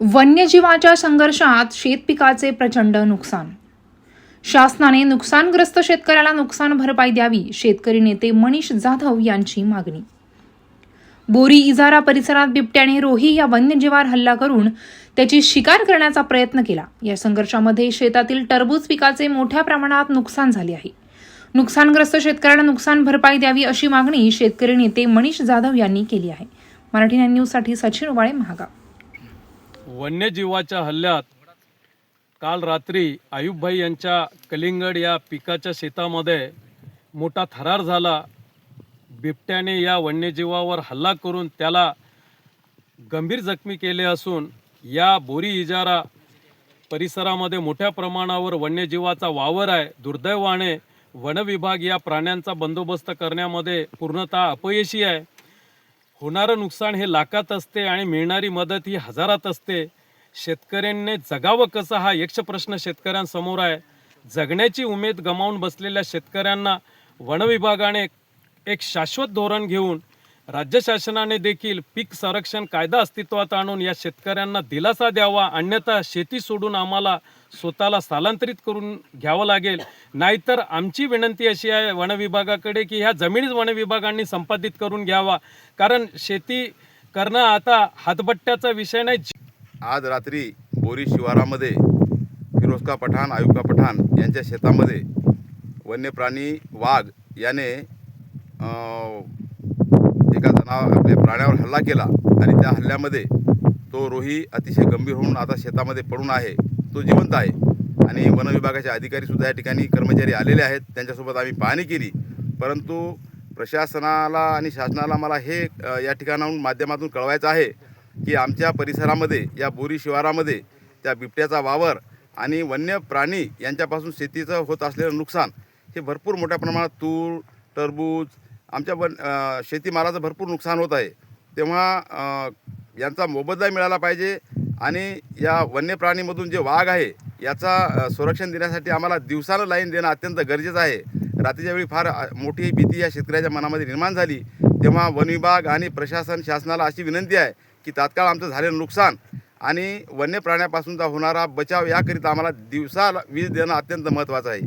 वन्यजीवाच्या संघर्षात शेतपिकाचे प्रचंड नुकसान. शासनाने नुकसानग्रस्त शेतकऱ्याला नुकसान भरपाई द्यावी शेतकरी नेते मनीष जाधव यांची मागणी. बोरी इजारा परिसरात बिबट्याने रोही या वन्यजीवावर हल्ला करून त्याची शिकार करण्याचा प्रयत्न केला. या संघर्षामध्ये शेतातील टरबूज पिकाचे मोठ्या प्रमाणात नुकसान झाले आहे. नुकसानग्रस्त शेतकऱ्यांना नुकसान भरपाई द्यावी अशी मागणी शेतकरी नेते मनीष जाधव यांनी केली आहे. मराठी न्यूजसाठी सचिन उबाळे महागाव. वन्यजीवाच्या हल्ल्यात काल रात्री आयुबभाई यांच्या कलिंगड या पिकाच्या शेतामध्ये मोठा थरार झाला. बिबट्याने या वन्यजीवावर हल्ला करून त्याला गंभीर जखमी केले असून या बोरी इजारा परिसरामध्ये मोठ्या प्रमाणावर वन्यजीवाचा वावर आहे. दुर्दैवाने वनविभाग या प्राण्यांचा बंदोबस्त करण्यामध्ये पूर्णतः अपयशी आहे. होणारं नुकसान हे लाखात असते आणि मिळणारी मदत ही हजारात असते. शेतकऱ्यांनी जगावं कसं हा यक्ष प्रश्न शेतकऱ्यांसमोर आहे. जगण्याची उमेद गमावून बसलेल्या शेतकऱ्यांना वनविभागाने एक शाश्वत धोरण घेऊन राज्य शासनाने देखील पीक संरक्षण कायदा अस्तित्वात आणून या शेतकऱ्यांना दिलासा द्यावा अन्यथा शेती सोडून आम्हाला स्वतःला स्थलांतरित करून घ्यावं लागेल. नाहीतर आमची विनंती अशी आहे वनविभागाकडे की ह्या जमिनीच वनविभागांनी संपादित करून घ्यावा. कारण शेती करणं आता हातबट्ट्याचा विषय नाही. आज रात्री बोरी शिवारामध्ये फिरोजका पठाण आयुका पठाण यांच्या शेतामध्ये वन्य प्राणी वाघ याने आ... एका जना आपल्या प्राण्यावर हल्ला केला आणि त्या हल्ल्यामध्ये तो रोही अतिशय गंभीर होऊन आता शेतामध्ये पडून आहे. तो जिवंत आहे. आणि वन विभागाचे अधिकारीसुद्धा या ठिकाणी कर्मचारी आलेले आहेत. त्यांच्यासोबत आम्ही पाहणी केली. परंतु प्रशासनाला आणि शासनाला मला हे या ठिकाणाहून माध्यमातून कळवायचं आहे की आमच्या परिसरामध्ये या बोरी शिवारामध्ये त्या बिबट्याचा वावर आणि वन्य प्राणी यांच्यापासून शेतीचं होत असलेलं नुकसान हे भरपूर मोठ्या प्रमाणात तूर टरबूज आमच्या वन शेतीमालाचं भरपूर नुकसान होत आहे. तेव्हा यांचा मोबदला मिळाला पाहिजे आणि या वन्य प्राणीमधून जे वाघ आहे याचा संरक्षण देण्यासाठी आम्हाला दिवसानं लाईन देणं अत्यंत गरजेचं आहे. रात्रीच्या वेळी फार मोठी भीती या शेतकऱ्याच्या मनामध्ये निर्माण झाली. तेव्हा वन विभाग आणि प्रशासन शासनाला अशी विनंती आहे की तात्काळ आमचं झालेलं नुकसान आणि वन्य प्राण्यापासूनचा होणारा बचाव याकरिता आम्हाला दिवसाला वीज देणं अत्यंत महत्त्वाचं आहे.